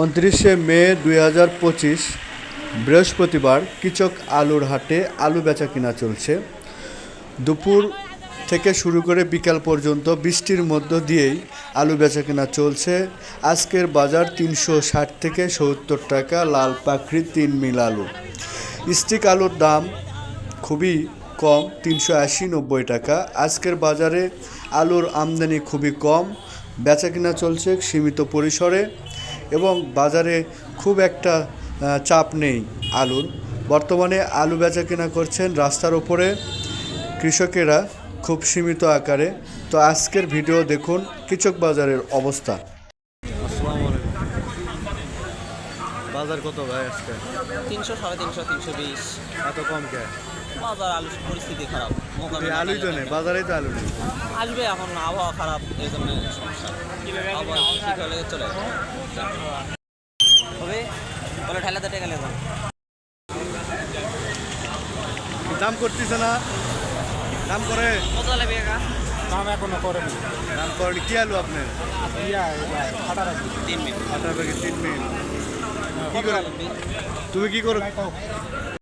উনত্রিশে মে দুই হাজার পঁচিশ, বৃহস্পতিবার কিচক আলুর হাটে আলু বেচা কিনা চলছে। দুপুর থেকে শুরু করে বিকাল পর্যন্ত বৃষ্টির মধ্য দিয়েই আলু বেচা কিনা চলছে। আজকের বাজার তিনশো ষাট থেকে সত্তর টাকা, লাল পাখরি তিন মিল আলু। স্টিক আলুর দাম খুবই কম, তিনশো আশি নব্বই টাকা। আজকের বাজারে আলুর আমদানি খুবই কম। বেচা কিনা চলছে সীমিত পরিসরে। এবং বাজারে খুব একটা চাপ নেই আলুর। বর্তমানে আলু বেচা কিনা করছেন রাস্তার ওপরে। কৃষকেরা খুব সীমিত আকারে। তো আজকের ভিডিও দেখুন কৃষক বাজারের অবস্থা। বাজার কত ভাই আজকে? তিনশো সাড়ে তিনশো তিনশো বিশ। এত কম কে? বাজার আলুর পরিস্থিতি খারাপ। আলুই তো নেই বাজারেই তো আলু নেই। আসবে এখন আবহাওয়া খারাপ এই জন্য সমস্যা। আবহাওয়া ঠিক হলে চলে যাবে। হবে? বলে ঠেলাতে টেকালে যান দাম করতেছে না। দাম করে। কত লাগবে একা দাম এখনও করেনি। দাম করেন। কি আলু আপনার? ইয়া তিন মিনিট। প্যাকেট তিন মিনিট। কত করো? লাগবে। তুমি কি করো?